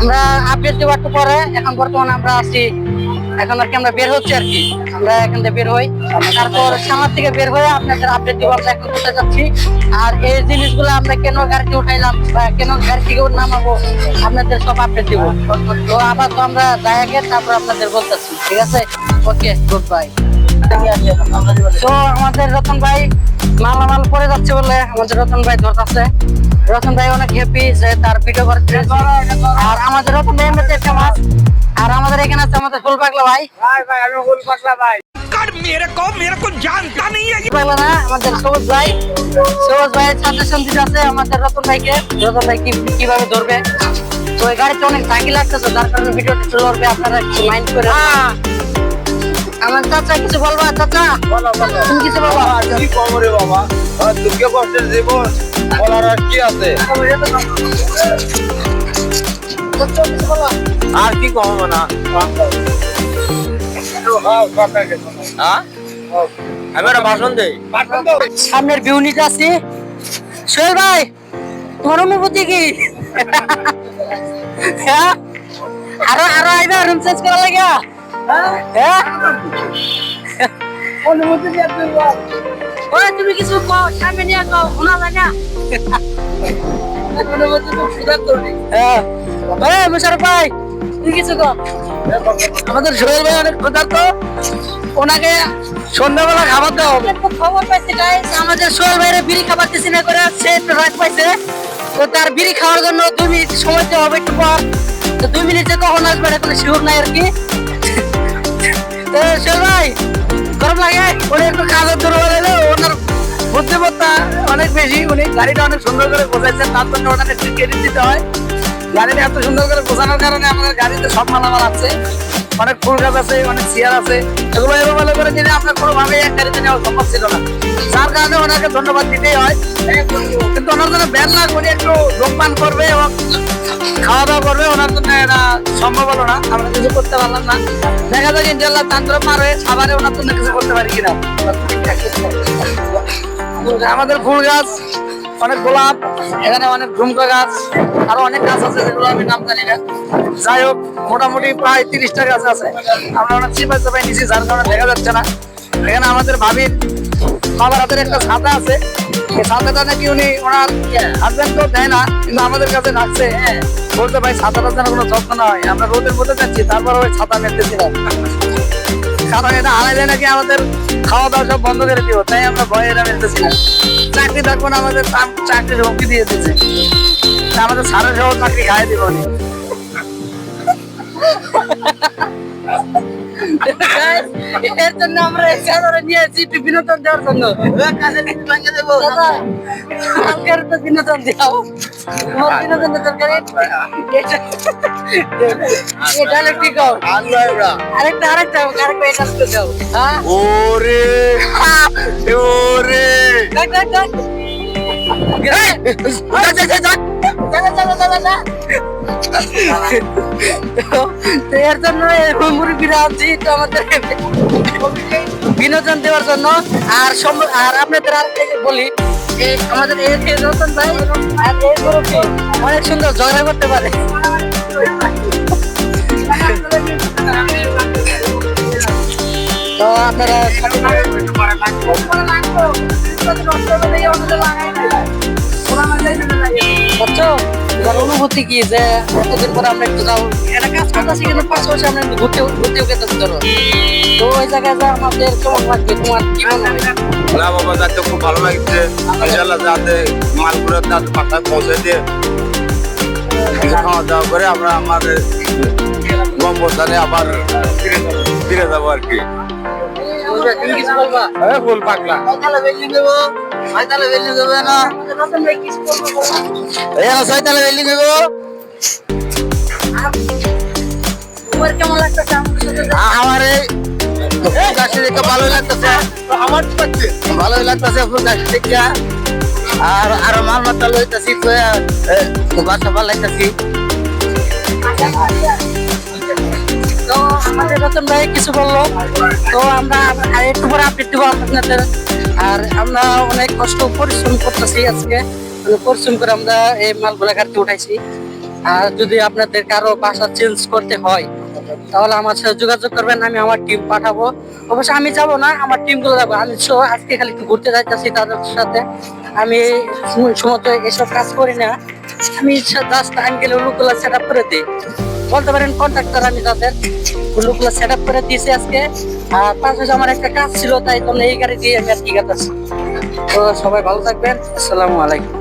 আমরা আপডেট দেবো একটু পরে, এখন বর্তমানে আমরা আছি, এখন আর কি আমরা বের হচ্ছি আর কি। আমরা এখান থেকে বের হই। তারপর সামনের থেকে বের হয়ে আপনাদের আপডেট দিব, আমরা এখন কোথায় যাচ্ছি। আর এই জিনিসগুলো আমরা কেন গাড়িতে উঠাইলাম বা কেন গাড়ি থেকে নামাবো, আপনাদের সব আপডেট দিব। তো আবার তো আমরা যাই আগে, তারপর আপনাদের বলতেছি। ঠিক আছে? ওকে গুড বাই তো আমাদের রতন ভাই মালামাল পরে যাচ্ছে বলে আমাদের রতন ভাই ধরতেছে রতন ভাই অনেক হ্যাপি যে তার ভিডিও করতে আর আমাদের রতন ভাই এমনিতে ফেমাস আর আমাদের এখানে আছে আমাদের ফুল পাগলা ভাই ভাই ভাই আমি ফুল পাগলা ভাই कर मेरे को मेरे को जानता नहीं है ফুল পাগলা না আমাদের সবুজ ভাই সবুজ ভাই সাজেশন দিতে আছে আমাদের রতন ভাইকে রতন ভাই কি কিভাবে ধরবে তো এই গাড়িতে অনেক ঝাঁকি লাগতেছে যার কারণে ভিডিওটা চলে আসবে আপনারা কিছু মাইন্ড করে আমার চাচা কিছু বলবা চাচা? তুমি কিছু বলবা? কি কম রে বাবা কষ্টের জীবন। বলার আর কি আছে? আর কি কম না? হ্যাঁ? ভাষণ দেই। সামনের ভিউ নিতে আসছি সোহেল ভাই তোমার অনুভূতি কি? হ্যাঁ? আরও আরও আইবা রুম চেঞ্জ করা লাগে তুমি কিছু কও সামনে নিয়ে কও শোনা যায় আমাদের ভাই অনেক ওনাকে সন্ধ্যাবেলা খাবার হবে খবর পাইছি গাইস আমাদের বিড়ি খাবার না করে সে পাইছে তো তার বিড়ি খাওয়ার জন্য দুই মিনিট সময় দেওয়া হবে, একটু পর। তো দুই মিনিটে কখন আসবে শিওর নাই আর কি। অনেক বেশি। উনি গাড়িটা অনেক সুন্দর করে তার জন্য ওনাকে একটু ক্রেডিট দিতে হয়। গাড়িটা এত সুন্দর করে বোঝানোর কারণে আমাদের গাড়িতে সব মালামাল আছে। অনেক ফুল গাছ আছে, অনেক চেয়ার আছে। এগুলো এলোমেলো করে দিলে আপনার কোনোভাবে এক গাড়িতে নেওয়া সম্ভব ছিল না। যার কারণে ওনাকে ধন্যবাদ দিতেই হয়। কিন্তু ওনার জন্য ব্যান না উনি একটু ধূমপান করবে এবং খাওয়া দাওয়া করবে, ওনার জন্য এটা সম্ভব হলো না। আমরা কিছু করতে পারলাম না। দেখা যাক ইনশাল্লাহ তান্ত্র পার হয়ে ওনার জন্য কিছু করতে পারি কিনা। আমাদের ফুল গাছ, অনেক গোলাপ, এখানে অনেক ঝুমকা গাছ, আরও অনেক গাছ আছে যেগুলো আমি নাম জানি না। যাই হোক, মোটামুটি প্রায় তিরিশটা গাছ আছে। আমরা অনেক চিপাই চাপাই নিছি, যার কারণে দেখা যাচ্ছে না। এখানে আমাদের ভাবির বাবার হাতের একটা ছাতা আছে। এই ছাতাটা নাকি উনি ওনার হাজবেন্ড তো দেয় না, কিন্তু আমাদের কাছে রাখছে। বলতে ভাই ছাতাটার যেন কোনো যত্ন না হয়। আমরা রোদের মধ্যে যাচ্ছি, তারপর ওই ছাতা মেলতেছি না কারণ এটা হারাইলে নাকি আমাদের খাওয়া দাওয়া সব বন্ধ করে দিব তাই আমরা ভয়ে এটা মেলতেছি না চাকরি থাকব না আমাদের চাক- চাকরির হুমকি দিয়ে দিচ্ছে আমাদের সারা সহ চাকরি খাই দিব এর জন্য আমরা এই চ্যানেলে নিয়ে এসেছি একটু বিনোদন দেওয়ার জন্য কালকের তো বিনোদন দাও তোমার বিনোদনের দরকার এটা- আরেকটা আরেকটা হ্যাঁ তো- জন্য আমাদের বিনোদন দেওয়ার জন্য। আর আর আপনাদের আর বলি আমাদের রতন ভাই অনেক সুন্দর ঝগড়া করতে পারে। তো আপনারা বুঝছ? এবার অনুভূতি কি যে কতদিন পরে আমরা একটু যাও এটা কাজ করতেছি কিন্তু পাশাপাশি আমরা একটু ঘুরতে ঘুরতেও গেতেছি ধরো। তো ওই জায়গায় যা আমাদের কেমন লাগবে তোমার কি না বাবা যাতে খুব ভালো লাগছে। ইনশাল্লাহ যাতে মালগুলো তার বাসায় পৌঁছে দিয়ে খাওয়া দাওয়া করে আমরা আমাদের গম্বস্থানে আবার ফিরে যাব আর কি। ফুল পাকলা না। ছয়তালে বিল্ডিং দেবো তোমার কেমন লাগতেছে? আমাদের সাথে যে- আমার এই গাছটি দেখে ভালোই লাগতেছে। আমার ভালোই লাগতেছে ফুল গাছটি দেখে। আর আর মাল মাত্রা লইতেছি তো বাসা ভালো লাগতেছি তো আমাদের রতন ভাই কিছু বলল। তো আমরা একটু পরে আপডেট দেবো আপনাদের। আর আমরা অনেক কষ্ট পরিশ্রম করতেছি আজকে। মানে পরিশ্রম করে আমরা এই মালগুলা ঘাটতে উঠাইছি। আর যদি আপনাদের কারও বাসা চেঞ্জ করতে হয়, তাহলে আমার সাথে যোগাযোগ করবেন, আমি আমার টিম পাঠাবো। অবশ্য আমি যাব না, আমার টিমগুলো যাব। আমি আজকে খালি একটু ঘুরতে যাইতেছি তাদের সাথে। আমি সময় এসব কাজ করি না। আমি জাস্ট আঙ্কেল ওগুলো সেট আপ করে দিই। বলতে পারেন কন্ট্রাক্টর আমি তাদের লোকগুলো সেট আপ করে দিয়েছি আজকে। আর তার সাথে আমার একটা কাজ ছিল, তাই জন্য এই গাড়ি দিয়ে আমি আর কি তো সবাই ভালো থাকবেন। আসসালামু আলাইকুম।